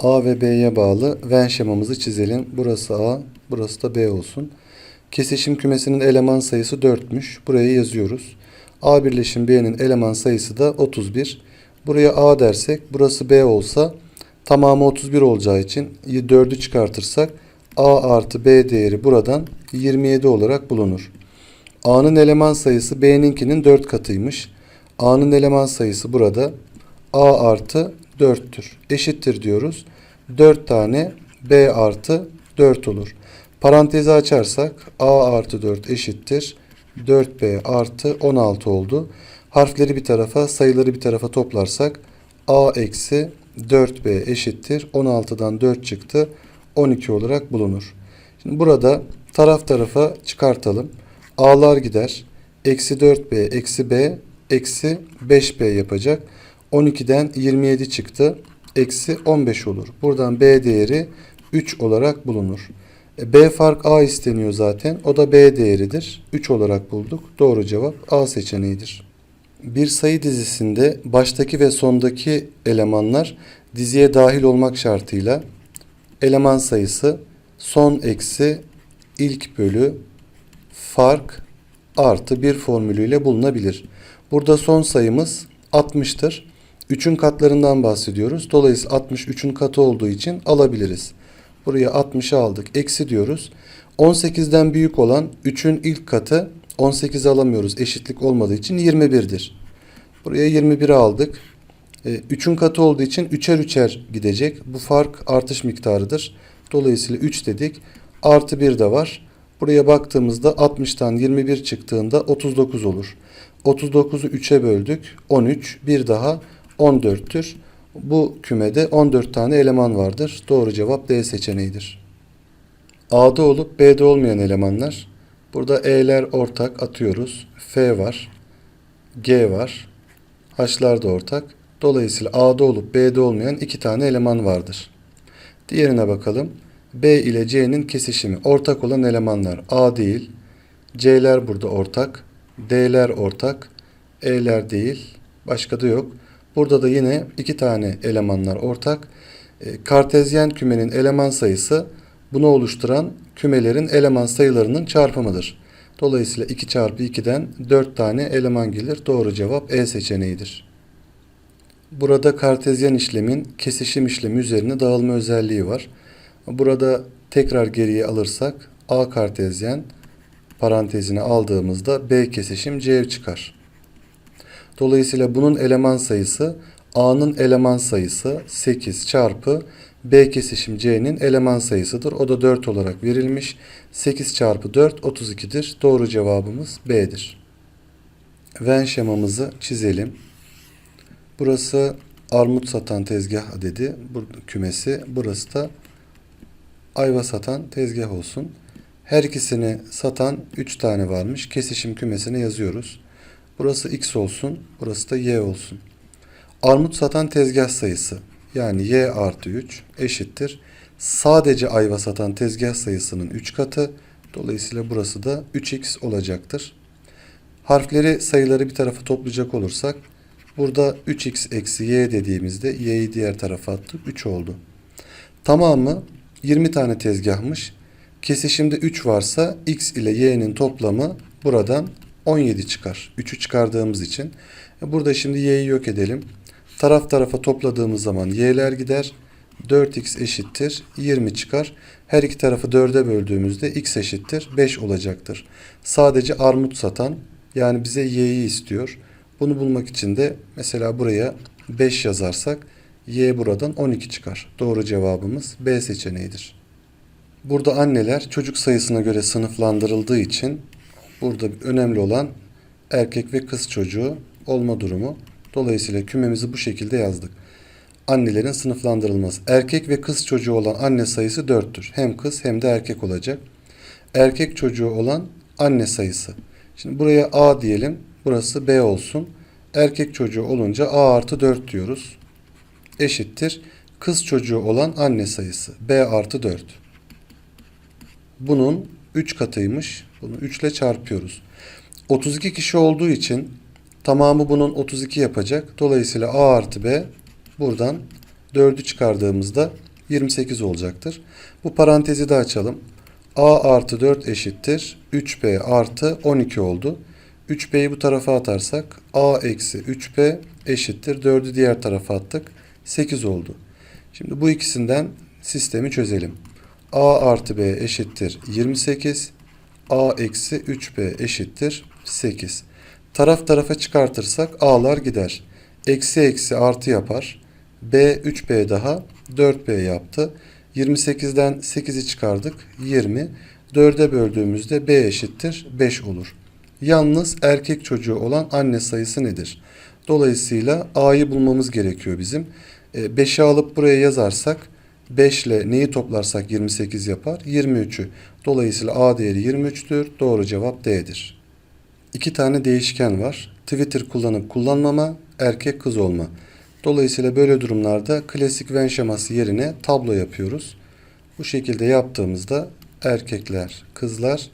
A ve B'ye bağlı Venn şemamızı çizelim. Burası A, burası da B olsun. Kesişim kümesinin eleman sayısı 4'müş. Buraya yazıyoruz. A birleşim B'nin eleman sayısı da 31. Buraya A dersek burası B olsa tamamı 31 olacağı için 4'ü çıkartırsak A artı B değeri buradan 27 olarak bulunur. A'nın eleman sayısı B'ninkinin 4 katıymış. A'nın eleman sayısı burada A artı 4'tür. Eşittir diyoruz. 4 tane B artı 4 olur. Parantezi açarsak A artı 4 eşittir. 4B artı 16 oldu. Harfleri bir tarafa sayıları bir tarafa toplarsak A eksi 4B eşittir. 16'dan 4 çıktı. 12 olarak bulunur. Şimdi burada taraf tarafa çıkartalım. A'lar gider. Eksi 4B eksi B eksi 5B yapacak. 12'den 27 çıktı. Eksi 15 olur. Buradan B değeri 3 olarak bulunur. E, B fark A isteniyor zaten. O da B değeridir. 3 olarak bulduk. Doğru cevap A seçeneğidir. Bir sayı dizisinde baştaki ve sondaki elemanlar diziye dahil olmak şartıyla eleman sayısı son eksi ilk bölü fark artı bir formülüyle bulunabilir. Burada son sayımız 60'tır. 3'ün katlarından bahsediyoruz. Dolayısıyla 60 3'ün katı olduğu için alabiliriz. Buraya 60'ı aldık. Eksi diyoruz. 18'den büyük olan 3'ün ilk katı 18'i alamıyoruz. Eşitlik olmadığı için 21'dir. Buraya 21'i aldık. 3'ün katı olduğu için 3'er 3'er gidecek. Bu fark artış miktarıdır. Dolayısıyla 3 dedik. Artı 1 de var. Buraya baktığımızda 60'tan 21 çıktığında 39 olur. 39'u 3'e böldük. 13. Bir daha 14'tür. Bu kümede 14 tane eleman vardır. Doğru cevap D seçeneğidir. A'da olup B'de olmayan elemanlar. Burada E'ler ortak atıyoruz. F var. G var. H'lar da ortak. Dolayısıyla A'da olup B'de olmayan iki tane eleman vardır. Diğerine bakalım. B ile C'nin kesişimi. Ortak olan elemanlar A değil. C'ler burada ortak. D'ler ortak. E'ler değil. Başka da yok. Burada da yine iki tane elemanlar ortak. E, Kartezyen kümenin eleman sayısı bunu oluşturan kümelerin eleman sayılarının çarpımıdır. Dolayısıyla 2 çarpı 2'den 4 tane eleman gelir. Doğru cevap E seçeneğidir. Burada kartezyen işlemin kesişim işlemi üzerine dağılma özelliği var. Burada tekrar geriye alırsak A kartezyen parantezine aldığımızda B kesişim C çıkar. Dolayısıyla bunun eleman sayısı A'nın eleman sayısı 8 çarpı B kesişim C'nin eleman sayısıdır. O da 4 olarak verilmiş. 8 çarpı 4 32'dir. Doğru cevabımız B'dir. Venn şemamızı çizelim. Burası armut satan tezgah adedi kümesi. Burası da ayva satan tezgah olsun. Her ikisini satan 3 tane varmış. Kesişim kümesine yazıyoruz. Burası x olsun. Burası da y olsun. Armut satan tezgah sayısı yani y artı 3 eşittir. Sadece ayva satan tezgah sayısının 3 katı. Dolayısıyla burası da 3x olacaktır. Harfleri sayıları bir tarafa toplayacak olursak burada 3x eksi y dediğimizde y'yi diğer tarafa attık 3 oldu. Tamamı 20 tane tezgahmış. Kesişimde 3 varsa x ile y'nin toplamı buradan 17 çıkar. 3'ü çıkardığımız için. E, Burada şimdi y'yi yok edelim. Taraf tarafa topladığımız zaman y'ler gider. 4x eşittir 20 çıkar. Her iki tarafı 4'e böldüğümüzde x eşittir 5 olacaktır. Sadece armut satan yani bize y'yi istiyor. Bunu bulmak için de mesela buraya 5 yazarsak y buradan 12 çıkar. Doğru cevabımız B seçeneğidir. Burada anneler çocuk sayısına göre sınıflandırıldığı için burada önemli olan erkek ve kız çocuğu olma durumu. Dolayısıyla kümemizi bu şekilde yazdık. Annelerin sınıflandırılması. Erkek ve kız çocuğu olan anne sayısı 4'tür. Hem kız hem de erkek olacak. Erkek çocuğu olan anne sayısı. Şimdi buraya A diyelim. Burası B olsun. Erkek çocuğu olunca A artı 4 diyoruz. Eşittir. Kız çocuğu olan anne sayısı. B artı 4. Bunun 3 katıymış. Bunu 3 ile çarpıyoruz. 32 kişi olduğu için tamamı bunun 32 yapacak. Dolayısıyla A artı B buradan 4'ü çıkardığımızda 28 olacaktır. Bu parantezi de açalım. A artı 4 eşittir. 3B artı 12 oldu. 3B'yi bu tarafa atarsak A eksi 3B eşittir. 4'ü diğer tarafa attık. 8 oldu. Şimdi bu ikisinden sistemi çözelim. A artı B eşittir 28. A eksi 3B eşittir 8. Taraf tarafa çıkartırsak A'lar gider. Eksi eksi artı yapar. B 3B daha 4B yaptı. 28'den 8'i çıkardık 20. 4'e böldüğümüzde B eşittir 5 olur. Yalnız erkek çocuğu olan anne sayısı nedir? Dolayısıyla A'yı bulmamız gerekiyor bizim. 5'i alıp buraya yazarsak 5 ile neyi toplarsak 28 yapar? 23'ü. Dolayısıyla A değeri 23'tür. Doğru cevap D'dir. İki tane değişken var. Twitter kullanıp kullanmama, erkek kız olma. Dolayısıyla böyle durumlarda klasik Venn şeması yerine tablo yapıyoruz. Bu şekilde yaptığımızda erkekler, kızlar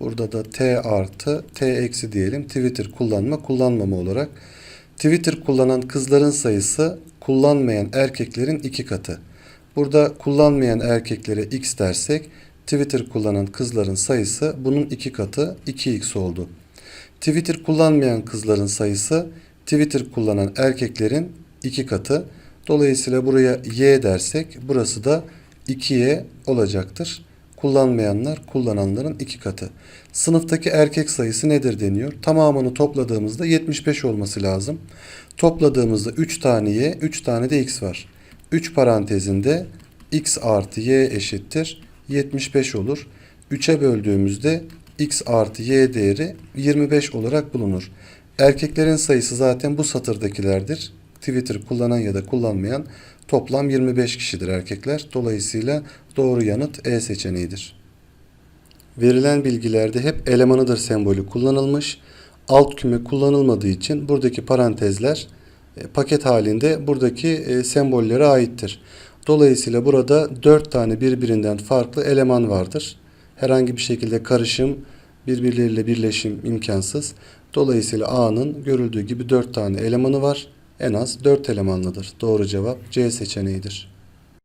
burada da T artı T eksi diyelim Twitter kullanma kullanmama olarak. Twitter kullanan kızların sayısı kullanmayan erkeklerin iki katı. Burada kullanmayan erkeklere x dersek Twitter kullanan kızların sayısı bunun iki katı 2x oldu. Twitter kullanmayan kızların sayısı Twitter kullanan erkeklerin iki katı. Dolayısıyla buraya y dersek burası da 2y olacaktır. Kullanmayanlar kullananların iki katı. Sınıftaki erkek sayısı nedir deniyor. Tamamını topladığımızda 75 olması lazım. Topladığımızda 3 tane y, 3 tane de x var. 3 parantezinde x artı y eşittir 75 olur. 3'e böldüğümüzde x artı y değeri 25 olarak bulunur. Erkeklerin sayısı zaten bu satırdakilerdir. Twitter kullanan ya da kullanmayan toplam 25 kişidir erkekler. Dolayısıyla doğru yanıt E seçeneğidir. Verilen bilgilerde hep elemanıdır sembolü kullanılmış. Alt küme kullanılmadığı için buradaki parantezler paket halinde buradaki e, sembollere aittir. Dolayısıyla burada 4 tane birbirinden farklı eleman vardır. Herhangi bir şekilde karışım, birbirleriyle birleşim imkansız. Dolayısıyla A'nın görüldüğü gibi 4 tane elemanı var. En az 4 elemanlıdır. Doğru cevap C seçeneğidir.